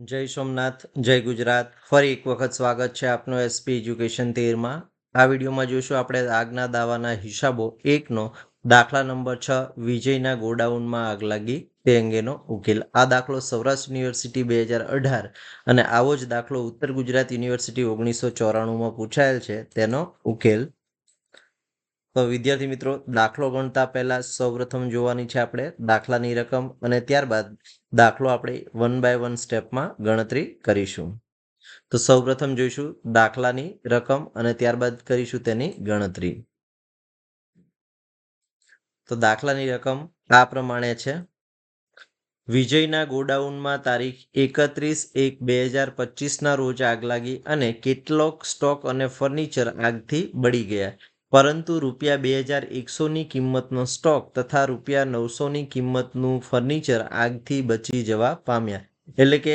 જય સોમનાથ, જય ગુજરાત. ફરી એક વખત સ્વાગત છે આપનું એસપી એજ્યુકેશન તેરમાં. આ વિડીયોમાં જોઈશું આપણે આગના દાવાના હિસાબો. એકનો, દાખલા નંબર છ, વિજયના ગોડાઉનમાં આગ લાગી. તે અંગેનો ઉકેલ. આ દાખલો સૌરાષ્ટ્ર યુનિવર્સિટી બે હજાર અઢાર અને આવો જ દાખલો ઉત્તર ગુજરાત યુનિવર્સિટી ઓગણીસો ચોરાણુંમાં પૂછાયેલ છે. તેનો ઉકેલ. તો વિદ્યાર્થી મિત્રો, દાખલો ગણતા પહેલા સૌપ્રથમ જોવાની છે આપણે દાખલાની રકમ અને ત્યારબાદ દાખલો આપણે વન બાય વન સ્ટેપમાં ગણતરી કરીશું. તો સૌપ્રથમ જોઈશું દાખલાની રકમ અને ત્યારબાદ કરીશું તેની ગણતરી. તો દાખલાની રકમ આ પ્રમાણે છે. વિજયના ગોડાઉનમાં તારીખ એકત્રીસ એક બે હજાર પચીસના રોજ આગ લાગી અને કેટલોક સ્ટોક અને ફર્નિચર આગથી બળી ગયા. પરંતુ રૂપિયા બે હજાર એકસોની કિંમતનો સ્ટોક તથા રૂપિયા નવસોની કિંમતનું ફર્નિચર આગથી બચી જવા પામ્યા. એટલે કે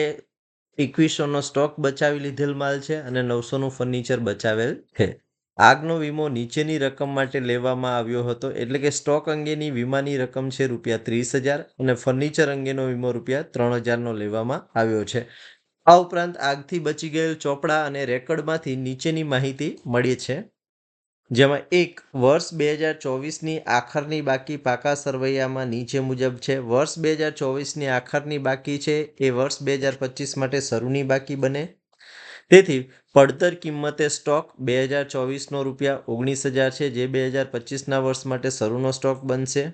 એકવીસોનો સ્ટોક બચાવી લીધેલ માલ છે અને નવસોનું ફર્નિચર બચાવેલ છે. આગનો વીમો નીચેની રકમ માટે લેવામાં આવ્યો હતો એટલે કે સ્ટોક અંગેની વીમાની રકમ છે રૂપિયા ત્રીસ હજાર અને ફર્નિચર અંગેનો વીમો રૂપિયા ત્રણ હજારનો લેવામાં આવ્યો છે. આ ઉપરાંત આગથી બચી ગયેલ ચોપડા અને રેકર્ડમાંથી નીચેની માહિતી મળી છે. જેમાં એક વર્ષ બે હજાર ચોવીસની આખરની બાકી પાકા સરવૈયામાં નીચે મુજબ છે. વર્ષ બે હજાર ચોવીસની આખરની બાકી છે એ વર્ષ બે હજાર પચીસ માટે શરૂની બાકી બને. તેથી પડતર કિંમતે સ્ટોક બે હજાર ચોવીસનો રૂપિયા ઓગણીસ હજાર છે, જે બે હજાર પચીસના વર્ષ માટે શરૂનો સ્ટોક બનશે.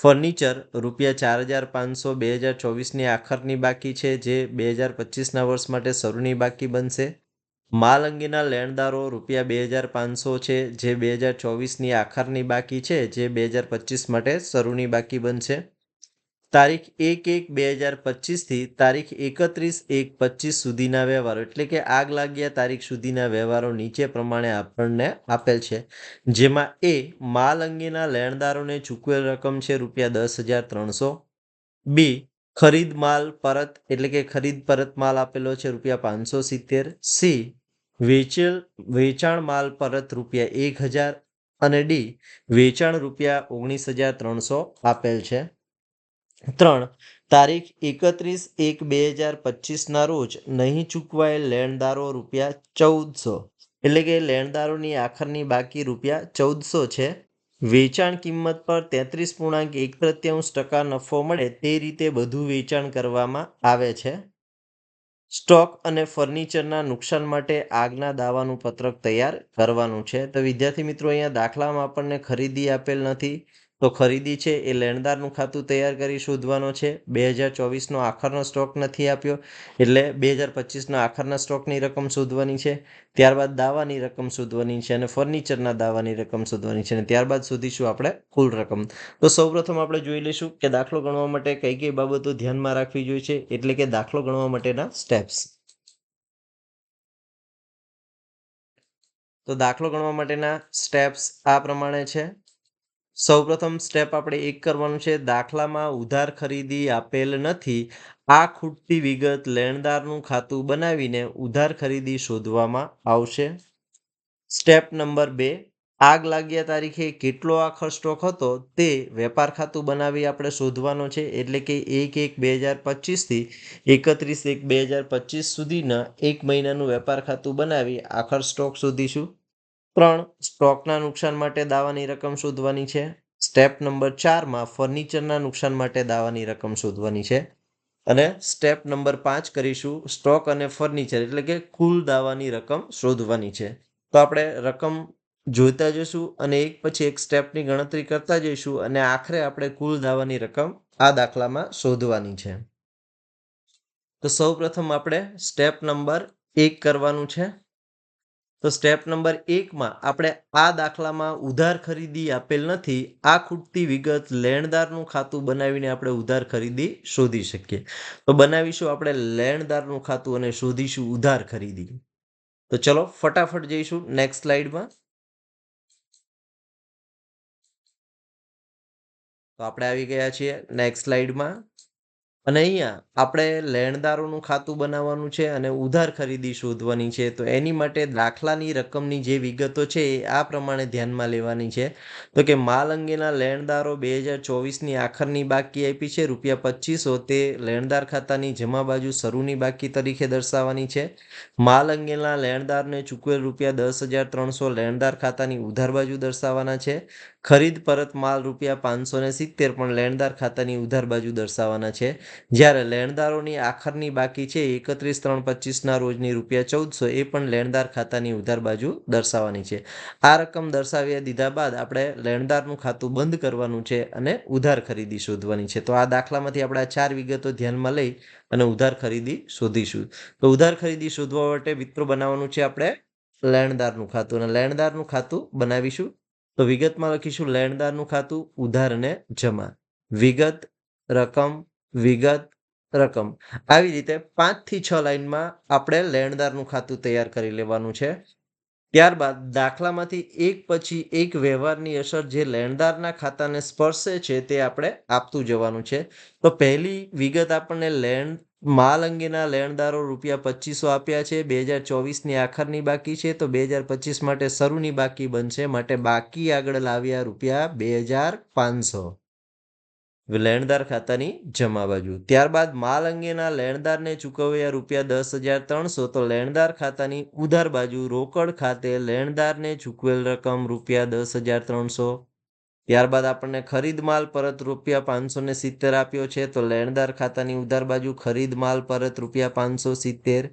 ફર્નિચર રૂપિયા ચાર હજાર પાંચસો બે હજાર ચોવીસની આખરની બાકી છે, જે બે હજાર પચીસના વર્ષ માટે શરૂની બાકી બનશે. માલ અંગેના લેણદારો રૂપિયા બે હજાર પાંચસો છે, જે બે હજાર ચોવીસની આખરની બાકી છે, જે બે હજાર પચીસ માટે શરૂની બાકી બનશે. તારીખ એક એક બે હજાર પચીસથી તારીખ એકત્રીસ એક પચીસ સુધીના વ્યવહારો, એટલે કે આગ લાગ્યા તારીખ સુધીના વ્યવહારો નીચે પ્રમાણે આપણને આપેલ છે. જેમાં એ માલ અંગેના લેણદારોને ચૂકવેલ રકમ છે રૂપિયા દસ હજાર ત્રણસો. બી, ખરીદ માલ પરત, એટલે કે ખરીદ પરત માલ આપેલો છે રૂપિયા પાંચસો સિત્તેર. સી વેચેલ, વેચાણ માલ પરત રૂપિયા એક હજાર અને ડી વેચાણ રૂપિયા ઓગણીસ હજાર ત્રણસો આપેલ છે. ત્રણ, તારીખ એકત્રીસ એક બે હજાર પચીસના રોજ નહીં ચૂકવાયેલ લેણદારો રૂપિયા ચૌદસો, એટલે કે લેણદારોની આખરની બાકી રૂપિયા ચૌદસો છે. વેચાણ કિંમત પર તેત્રીસ પૂર્ણાંક એક પ્રત્યાંશ ટકા નફો મળે તે રીતે બધું વેચાણ કરવામાં આવે છે. સ્ટોક અને ફર્નિચરના નુકસાન માટે આગના દાવાનું પત્રક તૈયાર કરવાનું છે. તો વિદ્યાર્થી મિત્રો, અહીંયા દાખલામાં આપણને ખરીદી આપેલ નથી. તો ખરીદી છે, એ લેણદારનું ખાતું તૈયાર કરી શોધવાનો છે. બે હજાર ચોવીસનો આખરનો સ્ટોક નથી આપ્યો, એટલે બે હજાર પચીસના આખરના સ્ટોકની રકમ શોધવાની છે. ત્યારબાદ દાવાની રકમ શોધવાની છે અને ફર્નિચરના દાવાની રકમ શોધવાની છે અને ત્યારબાદ શોધીશું આપણે કુલ રકમ. તો સૌપ્રથમ આપણે જોઈ લઈશું કે દાખલો ગણવા માટે કઈ કઈ બાબતો ધ્યાનમાં રાખવી જોઈએ છે, એટલે કે દાખલો ગણવા માટેના સ્ટેપ્સ. તો દાખલો ગણવા માટેના સ્ટેપ્સ આ પ્રમાણે છે. સૌપ્રથમ સ્ટેપ આપણે એક કરવાનું છે, દાખલામાં ઉધાર ખરીદી આપેલ નથી. આ ખૂટતી વિગત લેણદારનું ખાતું બનાવીને ઉધાર ખરીદી શોધવામાં આવશે. સ્ટેપ નંબર બે, આગ લાગ્યા તારીખે કેટલો આખર સ્ટોક હતો તે વેપાર ખાતું બનાવી આપણે શોધવાનો છે, એટલે કે એક એક બે હજાર પચીસથી એકત્રીસ એક બે હજાર પચીસ સુધીના એક મહિનાનું વેપાર ખાતું બનાવી આખર સ્ટોક શોધીશું. ત્રણ, સ્ટોકના નુકસાન માટે દાવાની રકમ શોધવાની છે. સ્ટેપ નંબર ચારમાં, ફર્નિચરના નુકસાન માટે દાવાની રકમ શોધવાની છે. અને સ્ટેપ નંબર પાંચ કરીશું, સ્ટોક અને ફર્નિચર, એટલે કે કુલ દાવાની રકમ શોધવાની છે. તો આપણે રકમ જોઈતા જઈશું અને એક પછી એક સ્ટેપની ગણતરી કરતા જઈશું અને આખરે આપણે કુલ દાવાની રકમ આ દાખલામાં શોધવાની છે. તો સૌ પ્રથમ આપણે સ્ટેપ નંબર એક કરવાનું છે. તો સ્ટેપ નંબર એકમાં આપણે આ દાખલામાં ઉધાર ખરીદી આપેલ નથી, આ ખૂટતી વિગત લેણદારનું ખાતું બનાવીને આપણે ઉધાર ખરીદી શોધી શકીએ. તો બનાવીશું આપણે લેણદારનું ખાતું અને શોધીશું ઉધાર ખરીદી. તો ચલો ફટાફટ જઈશું નેક્સ્ટ સ્લાઇડમાં તો આપણે આવી ગયા છીએ નેક્સ્ટ સ્લાઇડમાં અને અહીંયા આપણે લેણદારોનું ખાતું બનાવવાનું છે અને ઉધાર ખરીદી શોધવાની છે, તો એની માટે દાખલાની રકમની જે વિગતો છે એ આ પ્રમાણે ધ્યાનમાં લેવાની છે. તો કે માલ અંગેના લેણદારો બે હજાર ચોવીસની આખરની બાકી આપી છે, રૂપિયા પચીસો તે લેણદાર ખાતાની જમા બાજુ શરૂની બાકી તરીકે દર્શાવવાની છે. માલ અંગેના લેણદારને ચૂકવેલ રૂપિયા દસ હજાર ત્રણસો લેણદાર ખાતાની ઉધાર બાજુ દર્શાવવાના છે. ખરીદ પરત માલ રૂપિયા પાંચસો ને સિત્તેર પણ લેણદાર ખાતાની ઉધાર બાજુ દર્શાવવાના છે. જ્યારે લેણદારોની આખરની બાકી છે એકત્રીસ ત્રણ પચીસના રોજની રૂપિયા ચૌદસો, એ પણ લેણદાર ખાતાની ઉધાર બાજુ દર્શાવવાની છે. આ રકમ દર્શાવ્યા દીધા બાદ આપણે લેણદારનું ખાતું બંધ કરવાનું છે અને ઉધાર ખરીદી શોધવાની છે. તો આ દાખલામાંથી આપણે આ ચાર વિગતો ધ્યાનમાં લઈ અને ઉધાર ખરીદી શોધીશું. તો ઉધાર ખરીદી શોધવા માટે મિત્રો બનાવવાનું છે આપણે લેણદારનું ખાતું. અને લેણદારનું ખાતું બનાવીશું. તો વિગતમાં લખીશું. લેણદારનું ખાતું, ઉધાર અને જમા. વિગત, રકમ વિગત, રકમ. આવી રીતે પાંચથી છ લાઈનમાં આપણે લેણદારનું ખાતું તૈયાર કરી લેવાનું છે. ત્યારબાદ દાખલામાંથી એક પછી એક વ્યવહારની અસર જે લેણદારના ખાતાને સ્પર્શે છે તે આપણે આપતું જવાનું છે. તો પહેલી વિગત આપણને લેણ, માલ અંગેના લેણદારો રૂપિયા પચીસો આપ્યા છે, બે હજાર ચોવીસની આખરની બાકી છે, તો બે હજાર પચીસ માટે શરૂની બાકી બનશે, માટે બાકી આગળ લાવ્યા રૂપિયા બે હજાર પાંચસો. લેણદાર ખાતાની જમા બાજુ. ત્યારબાદ માલ અંગેના લેણદારને ચૂકવ્યા રૂપિયા દસ હજાર ત્રણસો તો લેણદાર ખાતાની ઉધાર બાજુ રોકડ ખાતે લેણદારને ચૂકવેલ રકમ રૂપિયા દસ હજાર ત્રણસો. ત્યારબાદ આપણને ખરીદ માલ પરત રૂપિયા પાંચસો ને સિત્તેર આપ્યો છે તો લેણદાર ખાતાની ઉધાર બાજુ ખરીદ માલ પરત રૂપિયા પાંચસો સિત્તેર.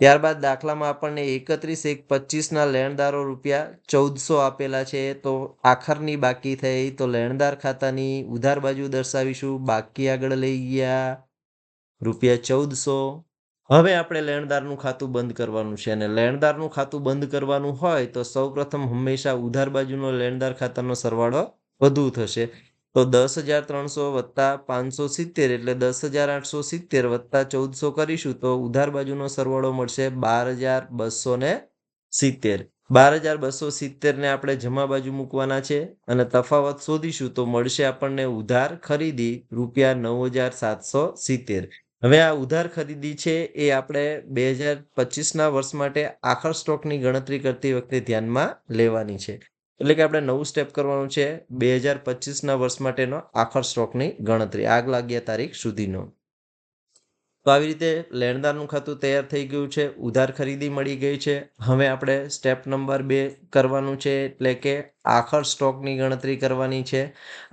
ત્યારબાદ દાખલામાં આપણને એકત્રીસ એક પચીસના લેણદારો રૂપિયા ચૌદસો આપેલા છે. તો આખરની બાકી થઈ તો લેણદાર ખાતાની ઉધાર બાજુ દર્શાવીશું. બાકી આગળ લઈ ગયા રૂપિયા ચૌદસો. હવે આપણે લેણદારનું ખાતું બંધ કરવાનું છે અને લેણદારનું ખાતું બંધ કરવાનું હોય તો સૌપ્રથમ હંમેશા ઉધાર બાજુનો લેણદાર ખાતાનો સરવાળો વધુ થશે. તો દસ હજાર ત્રણસો વત્તા પાંચસો સિત્તેર એટલે દસ હજાર આઠસો સિત્તેર વત્તા ચૌદસો કરીશું તો ઉધાર બાજુનો સરવાળો મળશે બાર હજાર બસો ને સિત્તેર. બાર હજાર બસો સિત્તેરને આપણે જમા બાજુ મૂકવાના છે અને તફાવત શોધીશું તો મળશે આપણને ઉધાર ખરીદી રૂપિયા નવ હજાર સાતસો સિત્તેર. હવે આ ઉધાર ખરીદી છે એ આપણે બે હજાર પચીસના વર્ષ માટે આખર સ્ટોકની ગણતરી કરતી વખતે ધ્યાનમાં લેવાની છે. એટલે કે આપણે નવું સ્ટેપ કરવાનું છે બે હજાર પચીસના વર્ષ માટેનો આખર સ્ટોકની ગણતરી, આગ લાગ્યા તારીખ સુધીનો. તો આવી રીતે લેણદારનું ખાતું તૈયાર થઈ ગયું છે, ઉધાર ખરીદી મળી ગઈ છે. હવે આપણે સ્ટેપ નંબર બે કરવાનું છે, એટલે કે આખર સ્ટોકની ગણતરી કરવાની છે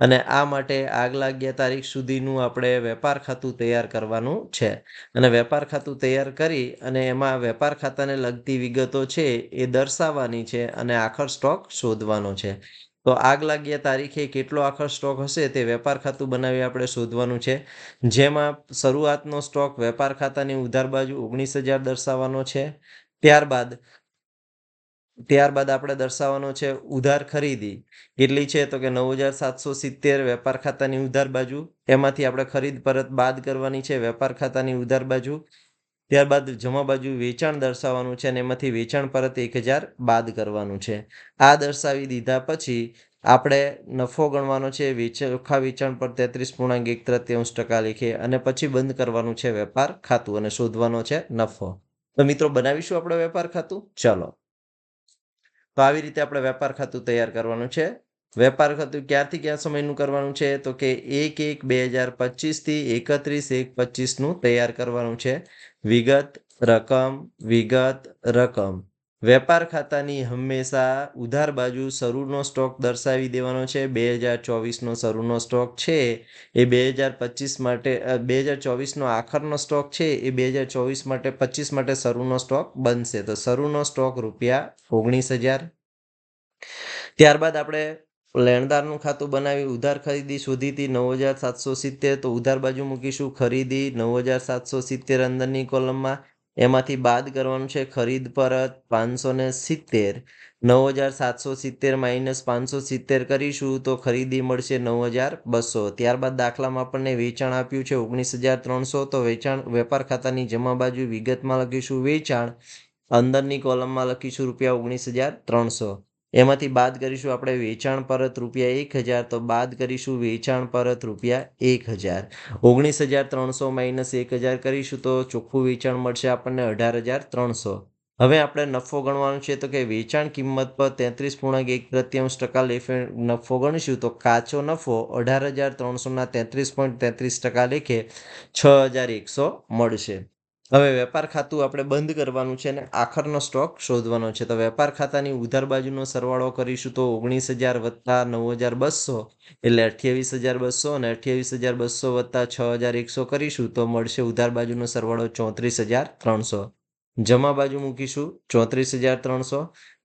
અને આ માટે આગ લાગ્યા તારીખ સુધીનું આપણે વેપાર ખાતું તૈયાર કરવાનું છે. અને વેપાર ખાતું તૈયાર કરી અને એમાં વેપાર ખાતાને લગતી વિગતો છે એ દર્શાવવાની છે અને આખર સ્ટોક શોધવાનો છે. તો આગ લાગ્યા તારીખે કેટલો આખર સ્ટોક હશે તે વેપાર ખાતું બનાવી આપણે શોધવાનું છે. જેમાં શરૂઆતનો સ્ટોક વેપાર ખાતાની ઉધાર બાજુ ઓગણીસ હજાર દર્શાવવાનો છે. ત્યારબાદ ત્યારબાદ આપણે દર્શાવવાનો છે ઉધાર ખરીદી. કેટલી છે તો કે નવ હજાર સાતસો સિત્તેર વેપાર ખાતાની ઉધાર બાજુ. એમાંથી આપણે ખરીદ પરત બાદ કરવાની છે વેપાર ખાતાની ઉધાર બાજુ. ત્યારબાદ જમા બાજુ વેચાણ દર્શાવવાનું છે અને એમાંથી વેચાણ પરત એક હજાર બાદ કરવાનું છે. આ દર્શાવી દીધા પછી આપણે નફો ગણવાનો છે, વેચ, ચોખ્ખા વેચાણ પર તેત્રીસ પૂર્ણાંક એક તૃતીયાંશ ટકા લેખે અને પછી બંધ કરવાનું છે વેપાર ખાતું અને શોધવાનો છે નફો. તો મિત્રો બનાવીશું આપણે વેપાર ખાતું? ચલો. તો આવી રીતે આપણે વેપાર ખાતું તૈયાર કરવાનું છે. વેપાર ખાતું ક્યારથી ક્યાં સમયનું કરવાનું છે? તો કે એક એક બે હજાર પચીસથી એકત્રીસ એક પચીસનું તૈયાર કરવાનું છે. વિગત, રકમ વિગત, રકમ. વેપાર ખાતાની હંમેશા ઉધાર બાજુ શરૂનો સ્ટોક દર્શાવી દેવાનો છે. બે હજાર ચોવીસનો શરૂનો સ્ટોક છે એ બે હજાર પચીસ માટે બે હજાર ચોવીસનો આખરનો સ્ટોક છે એ બે હજાર ચોવીસ માટે, પચીસ માટે શરૂનો સ્ટોક બનશે. તો શરૂનો સ્ટોક રૂપિયા ઓગણીસ હજાર. ત્યારબાદ આપણે લેણદારનું ખાતું બનાવી ઉધાર ખરીદી શોધી હતી નવ હજાર સાતસો સિત્તેર. તો ઉધાર બાજુ મૂકીશું. ખરીદી નવ હજાર સાતસો સિત્તેર અંદરની કોલમમાં. એમાંથી બાદ કરવાનું છે ખરીદ પરત પાંચસો ને સિત્તેર. નવ હજાર સાતસો સિત્તેર માઇનસ પાંચસો સિત્તેર કરીશું તો ખરીદી મળશે નવ હજાર બસો. ત્યારબાદ દાખલામાં આપણને વેચાણ આપ્યું છે ઓગણીસ હજાર ત્રણસો. તો વેચાણ વેપાર ખાતાની જમા બાજુ વિગતમાં લખીશું વેચાણ. અંદરની કોલમમાં લખીશું રૂપિયા ઓગણીસ હજાર ત્રણસો. એમાંથી બાદ કરીશું આપણે વેચાણ પરત રૂપિયા એક હજાર, તો બાદ કરીશું વેચાણ પરત રૂપિયા એક હજાર. ઓગણીસ હજાર ત્રણસો માઇનસ એક હજાર કરીશું તો ચોખ્ખું વેચાણ મળશે આપણને અઢાર હજાર ત્રણસો. હવે આપણે નફો ગણવાનો છે તો કે વેચાણ કિંમત પર તેત્રીસ પૂર્ણાંક એક તૃતીયાંશ ટકા લેખે નફો ગણીશું તો કાચો નફો અઢાર હજાર ત્રણસોના તેત્રીસ પોઈન્ટ તેત્રીસ ટકા લેખે છ હજાર એકસો મળશે. હવે વેપાર ખાતું આપણે બંધ કરવાનું છે અને આખરનો સ્ટોક શોધવાનો છે. તો વેપાર ખાતાની ઉધાર બાજુનો સરવાળો કરીશું તો ઓગણીસ હજાર વત્તા નવ હજાર બસો એટલે અઠ્યાવીસ હજાર બસો અને અઠ્યાવીસ હજાર બસો વત્તા છ હજાર એકસો કરીશું તો મળશે ઉધાર બાજુનો સરવાળો ચોત્રીસ હજાર ત્રણસો. જમા બાજુ મૂકીશું ચોત્રીસ હજાર ત્રણસો.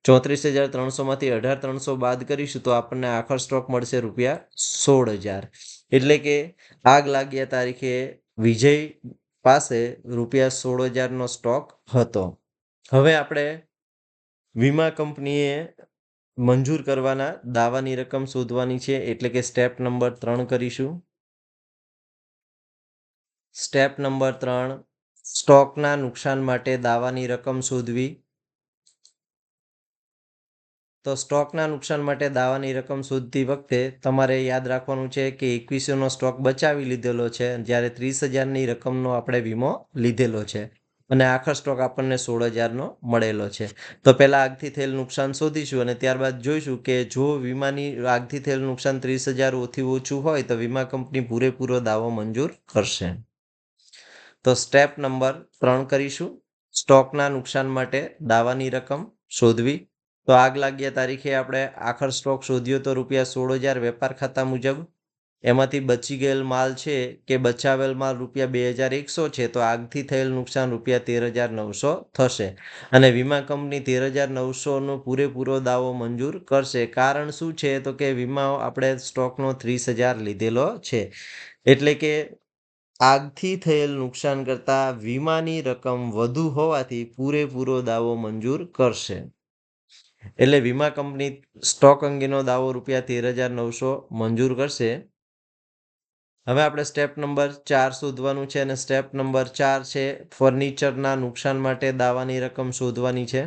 ચોત્રીસ હજાર ત્રણસોમાંથી અઢાર ત્રણસો બાદ કરીશું તો આપણને આખર સ્ટોક મળશે રૂપિયા સોળ હજાર. એટલે કે આગ લાગ્યા તારીખે વિજય પાસે રૂપિયા સોળ હજારનો સ્ટોક હતો. હવે આપણે વીમા કંપનીએ મંજૂર કરવાના દાવાની રકમ શોધવાની છે, એટલે કે સ્ટેપ નંબર ત્રણ કરીશું. સ્ટેપ નંબર ત્રણ સ્ટોકના નુકસાન માટે દાવાની રકમ શોધવી. તો સ્ટોકના નુકસાન માટે દાવાની રકમ શોધતી વખતે તમારે યાદ રાખવાનું છે કે એકવીસોનો સ્ટોક બચાવી લીધેલો છે જ્યારે ત્રીસ હજારની રકમનો આપણે વીમો લીધેલો છે. અને આખર સ્ટોક આપણને સોળ હજારનો મળેલો છે. તો પહેલાં આગથી થયેલ નુકસાન શોધીશું અને ત્યારબાદ જોઈશું કે જો વીમાની આગથી થયેલ નુકસાન ત્રીસ હજાર ઓથી ઓછું હોય તો વીમા કંપની પૂરેપૂરો દાવો મંજૂર કરશે. તો સ્ટેપ નંબર ત્રણ કરીશું. સ્ટોકના નુકસાન માટે દાવાની રકમ શોધવી. તો આગ લાગ્યા તારીખે આપણે આખર સ્ટોક શોધ્યો તો રૂપિયા સોળ હજાર વેપાર ખાતા મુજબ. એમાંથી બચી ગયેલ માલ છે કે બચાવેલ માલ રૂપિયા બે હજાર એકસો છે તો આગથી થયેલ નુકસાન રૂપિયા તેર હજાર નવસો થશે. અને વીમા કંપની તેર હજાર નવસોનો પૂરેપૂરો દાવો મંજૂર કરશે. કારણ શું છે તો કે વીમા આપણે સ્ટોકનો ત્રીસ હજાર લીધેલો છે. એટલે કે આગથી થયેલ નુકસાન કરતાં વીમાની રકમ વધુ હોવાથી પૂરેપૂરો દાવો મંજૂર કરશે. એટલે વીમા કંપની સ્ટોક અંગેનો દાવો રૂપિયા તેર હજાર નવસો મંજૂર કરશે. હવે આપણે સ્ટેપ નંબર ચાર શોધવાનું છે અને સ્ટેપ નંબર ચાર છે ફર્નિચરના નુકસાન માટે દાવાની રકમ શોધવાની છે.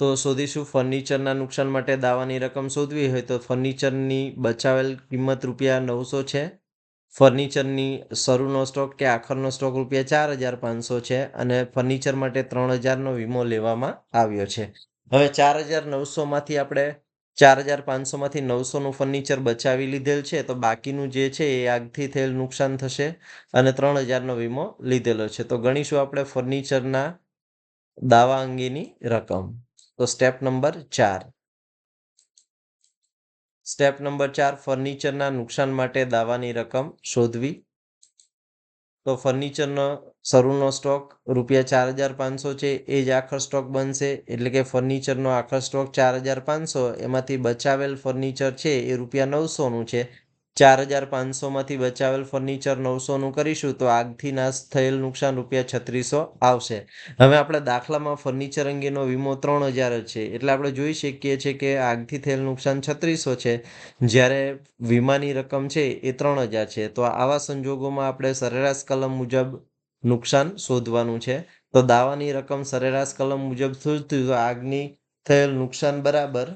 તો શોધીશું ફર્નિચરના નુકસાન માટે દાવાની રકમ શોધવી હોય તો ફર્નિચરની બચાવેલ કિંમત રૂપિયા નવસો છે. ફર્નિચરની શરૂનો સ્ટોક કે આખરનો સ્ટોક રૂપિયા ચાર હજાર પાંચસો છે અને ફર્નિચર માટે ત્રણ હજારનો વીમો લેવામાં આવ્યો છે. હવે ચાર હજાર નવસોમાંથી આપણે ચાર હજાર પાંચસોમાંથી નવસોનું ફર્નિચર બચાવી લીધેલ છે તો બાકીનું જે છે એ આગથી થયેલ નુકસાન થશે અને ત્રણ હજારનો વીમો લીધેલો છે. તો ગણીશું આપણે ફર્નિચરના દાવા અંગેની રકમ. તો સ્ટેપ નંબર ચાર. સ્ટેપ નંબર ચાર ફર્નિચરના નુકસાન માટે દાવાની રકમ શોધવી. તો ફર્નિચરનો શરૂનો સ્ટોક રૂપિયા ચાર હજાર પાંચસો છે, એ જ આખર સ્ટોક બનશે. એટલે કે ફર્નિચરનો આખર સ્ટોક ચાર હજાર પાંચસો, એમાંથી બચાવેલ ફર્નિચર છે, એ રૂપિયા નવસોનું છે. ચાર હજાર પાંચસોમાંથી બચાવેલ ફર્નિચર નવસોનું કરીશું તો આગથી નાશ થયેલ નુકસાન રૂપિયા છત્રીસો આવશે. હવે આપણે દાખલામાં ફર્નિચર અંગેનો વીમો ત્રણ હજાર છે. એટલે આપણે જોઈ શકીએ છીએ કે આગથી થયેલ નુકસાન છત્રીસો છે. જ્યારે વીમાની રકમ છે એ ત્રણ હજાર છે. તો આવા સંજોગોમાં આપણે સરેરાશ કલમ મુજબ નુકસાન શોધવાનું છે. તો દાવાની રકમ સરેરાશ કલમ મુજબ શોધતી તો આગની થયેલ નુકસાન બરાબર.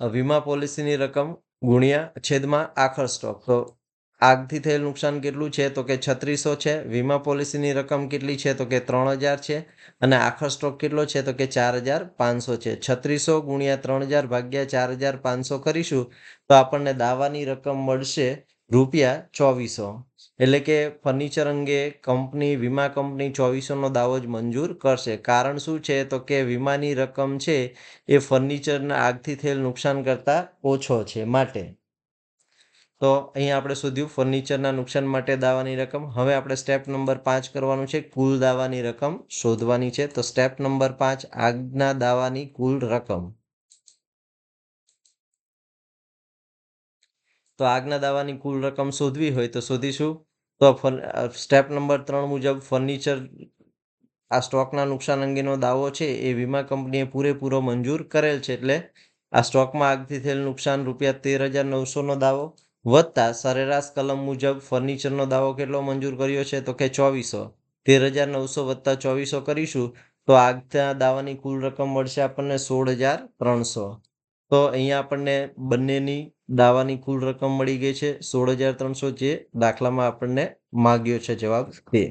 વીમા પોલિસીની રકમ ગુણ્યા છેદમાં આખર સ્ટોક. તો આગથી થયેલ નુકસાન કેટલું છે? તો કે છત્રીસો છે. વીમા પોલિસીની રકમ કેટલી છે? તો કે ત્રણ હજાર છે. અને આખર સ્ટોક કેટલો છે? તો કે ચાર હજાર પાંચસો છે. છત્રીસો ગુણ્યા ત્રણ હજાર ભાગ્યા ચાર હજાર પાંચસો કરીશું, તો આપણને દાવાની રકમ મળશે રૂપિયા ચોવીસો. એટલે કે ફર્નિચર અંગે કંપની, વીમા કંપની ચોવીસોનો દાવો જ મંજૂર કરશે. કારણ શું છે? તો કે વીમાની રકમ છે એ ફર્નિચરના આગથી થયેલ નુકસાન કરતાં ઓછો છે માટે. તો અહીંયા આપણે શોધ્યું ફર્નિચરના નુકસાન માટે દાવાની રકમ. હવે આપણે સ્ટેપ નંબર પાંચ કરવાનું છે, કુલ દાવાની રકમ શોધવાની છે. તો સ્ટેપ નંબર પાંચ આગના દાવાની કુલ રકમ. તો આગના દાવાની કુલ રકમ શોધવી હોય તો શોધીશું. તો સ્ટેપ નંબર ત્રણ મુજબ ફર્નિચર, આ સ્ટોકના નુકસાન અંગેનો દાવો છે એ વીમા કંપનીએ પૂરેપૂરો મંજૂર કરેલ છે એટલે આ સ્ટોકમાં આગથી થયેલ નુકસાન રૂપિયા તેર હજાર નવસોનો દાવો વધતા સરેરાશ કલમ મુજબ ફર્નિચરનો દાવો કેટલો મંજૂર કર્યો છે તો કે ચોવીસો. તેર હજાર નવસો વધતા ચોવીસો કરીશું તો આગના દાવાની કુલ રકમ મળશે આપણને સોળ હજાર ત્રણસો. તો અહીંયા આપણને બંનેની દાવાની કુલ રકમ મળી ગઈ છે સોળ હજાર ત્રણસો જે દાખલામાં આપણને માગ્યો છે જવાબ તે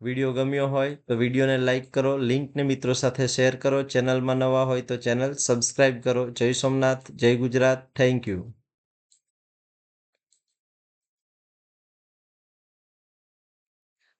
વીડિયો ગમ્યો હોય તો વિડીયોને લાઇક કરો, લિંકને મિત્રો સાથે શેર કરો, ચેનલમાં નવા હોય તો ચેનલ સબસ્ક્રાઇબ કરો. જય સોમનાથ, જય ગુજરાત, થેન્ક યુ.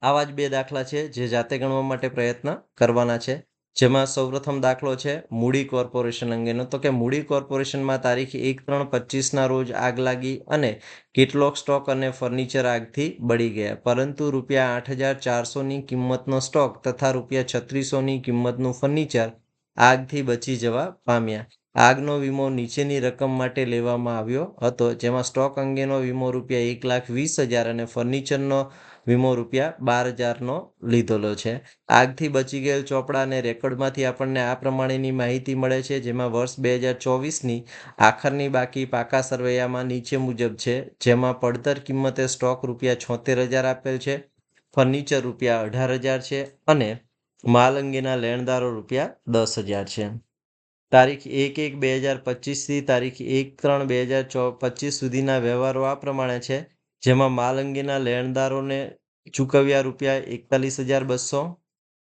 આવા જ બે દાખલા છે જે જાતે ગણવા માટે પ્રયત્ન કરવાના છે. જેમાં સૌપ્રથમ દાખલો છે મૂડી કોર્પોરેશન અંગેનો. તો કે મૂડી કોર્પોરેશનમાં તારીખ એક ત્રણ પચીસના રોજ આગ લાગી અને કેટલોક સ્ટોક અને ફર્નિચર આગથી બળી ગયા. પરંતુ રૂપિયા આઠ હજાર ચારસોની કિંમતનો સ્ટોક તથા રૂપિયા છત્રીસોની કિંમતનું ફર્નિચર આગથી બચી જવા પામ્યા. આગનો વીમો નીચેની રકમ માટે લેવામાં આવ્યો હતો, જેમાં સ્ટોક અંગેનો વીમો રૂપિયા એક લાખ વીસ હજાર અને ફર્નિચરનો વીમો રૂપિયા બાર હજારનો લીધેલો છે. આગથી બચી ગયેલ ચોપડા અને રેકોર્ડમાંથી આપણને આ પ્રમાણેની માહિતી મળે છે, જેમાં વર્ષ બે હજાર ચોવીસની આખરની બાકી પાકા સરવૈયામાં નીચે મુજબ છે, જેમાં પડતર કિંમતે સ્ટોક રૂપિયા છોતેર હજાર આપેલ છે, ફર્નિચર રૂપિયા અઢાર હજાર છે અને માલ અંગેના લેણદારો રૂપિયા દસ હજાર છે. તારીખ એક એક બે હજાર પચીસથી તારીખ એક ત્રણ બે હજાર ચો પચીસ સુધીના વ્યવહારો આ પ્રમાણે છે. જેમાં માલ અંગેના લેણદારોને ચૂકવ્યા રૂપિયા એકતાલીસ હજાર બસો,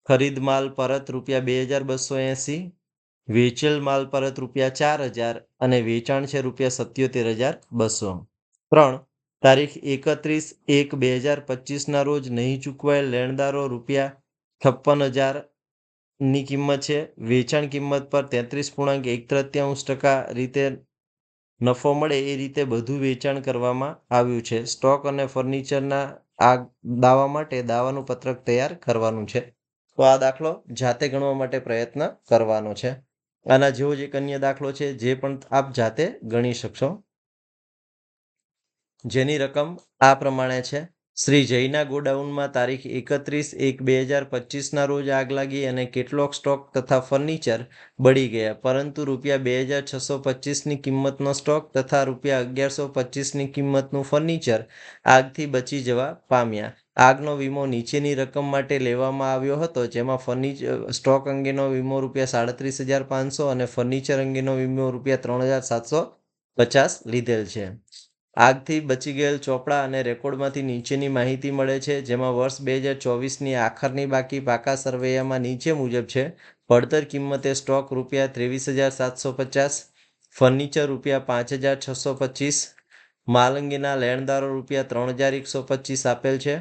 ખરીદ માલ પરત રૂપિયા બે હજાર બસો એંસી, વેચેલ માલ પરત રૂપિયા ચાર હજાર અને વેચાણ છે રૂપિયા સત્યોતેર હજાર બસો. ત્રણ, તારીખ એકત્રીસ એક બે હજાર પચીસના રોજ નહીં ચૂકવાયેલ લેણદારો રૂપિયા છપ્પન હજારની કિંમત છે. વેચાણ કિંમત પર તેત્રીસ પૂર્ણાંક એક તૃત્યાંશ ટકા રીતે નફો મળે એ રીતે બધું વેચાણ કરવામાં આવ્યું છે. સ્ટોક અને ફર્નિચરના આ દાવા માટે દાવાનું પત્રક તૈયાર કરવાનું છે. તો આ દાખલો જાતે ગણવા માટે પ્રયત્ન કરવાનો છે. આના જેવો જ એક અન્ય દાખલો છે જે પણ આપ જાતે ગણી શકશો. જેની રકમ આ પ્રમાણે છે. શ્રી જયના ગોડાઉનમાં તારીખ એકત્રીસ એક બે હજાર પચીસના રોજ આગ લાગી અને કેટલોક સ્ટોક તથા ફર્નિચર બળી ગયા. પરંતુ રૂપિયા બે હજાર છસો પચીસની કિંમતનો સ્ટોક તથા રૂપિયા અગિયારસો પચીસની કિંમતનું ફર્નિચર આગથી બચી જવા પામ્યા. આગનો વીમો નીચેની રકમ માટે લેવામાં આવ્યો હતો, જેમાં ફર્નિચર સ્ટોક અંગેનો વીમો રૂપિયા સાડત્રીસ હજાર પાંચસો અને ફર્નિચર અંગેનો વીમો રૂપિયા ત્રણ હજાર સાતસો પચાસ લીધેલ છે. આગથી બચી ગયેલ ચોપડા અને રેકોર્ડમાંથી નીચેની માહિતી મળે છે, જેમાં વર્ષ બે હજાર ચોવીસની આખરની બાકી પાકા સરવૈયામાં નીચે મુજબ છે. પડતર કિંમતે સ્ટોક રૂપિયા ત્રેવીસ હજાર સાતસો પચાસ, ફર્નિચર રૂપિયા પાંચ હજાર છસો પચીસ માલ અંગેના લેણદારો રૂપિયા ત્રણ હજાર એકસો પચીસ આપેલ છે,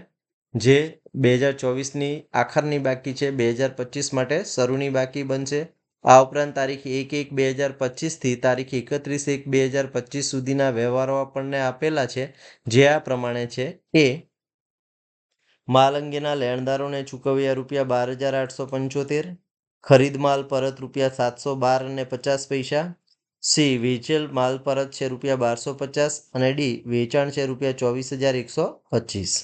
જે બે હજાર ચોવીસની આખરની બાકી છે. બે હજાર પચીસ માટે શરૂની બાકી બનશે. આ ઉપરાંત તારીખ એક એક બે હજાર પચીસથી તારીખ એકત્રીસ એક બે હજાર પચીસ સુધીના વ્યવહારો આપણને આપેલા છે. જે આ પ્રમાણે છે એ માલ અંગેના લેણદારોને ચૂકવ્યા રૂપિયા બાર હજાર આઠસો પંચોતેર, ખરીદ માલ પરત રૂપિયા સાતસો બાર અને પચાસ પૈસા, સી વેચેલ માલ પરત છે રૂપિયા બારસો પચાસ અને ડી વેચાણ છે રૂપિયા ચોવીસ હજાર એકસો પચીસ.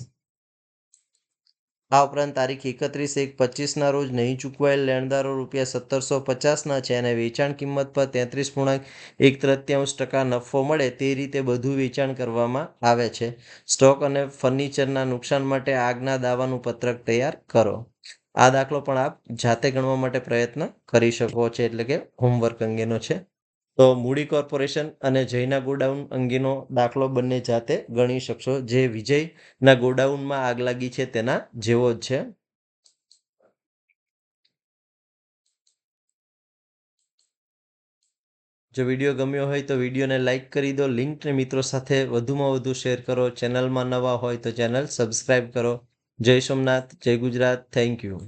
આ ઉપરાંત તારીખ એકત્રીસ એક પચીસના રોજ નહીં ચૂકવાયેલ લેણદારો રૂપિયા સત્તરસો પચાસના છે અને વેચાણ કિંમત પર તેત્રીસ પૂર્ણાંક એક તૃત્યાંશ ટકા નફો મળે તે રીતે બધું વેચાણ કરવામાં આવે છે. સ્ટોક અને ફર્નિચરના નુકસાન માટે આગના દાવાનું પત્રક તૈયાર કરો. આ દાખલો પણ આપ જાતે ગણવા માટે પ્રયત્ન કરી શકો છો એટલે કે હોમવર્ક અંગેનો છે. તો મૂડી કોર્પોરેશન અને જયના ગોડાઉન અંગેનો દાખલો બંને જાતે ગણી શકશો. જે વિજયના ગોડાઉનમાં આગ લાગી છે તેના જેવો જ છે. જો વીડિયો ગમ્યો હોય તો વિડીયોને લાઇક કરી દો. લિંકને મિત્રો સાથે વધુમાં વધુ શેર કરો. ચેનલમાં નવા હોય તો ચેનલ સબસ્ક્રાઈબ કરો. જય સોમનાથ, જય ગુજરાત. Thank you.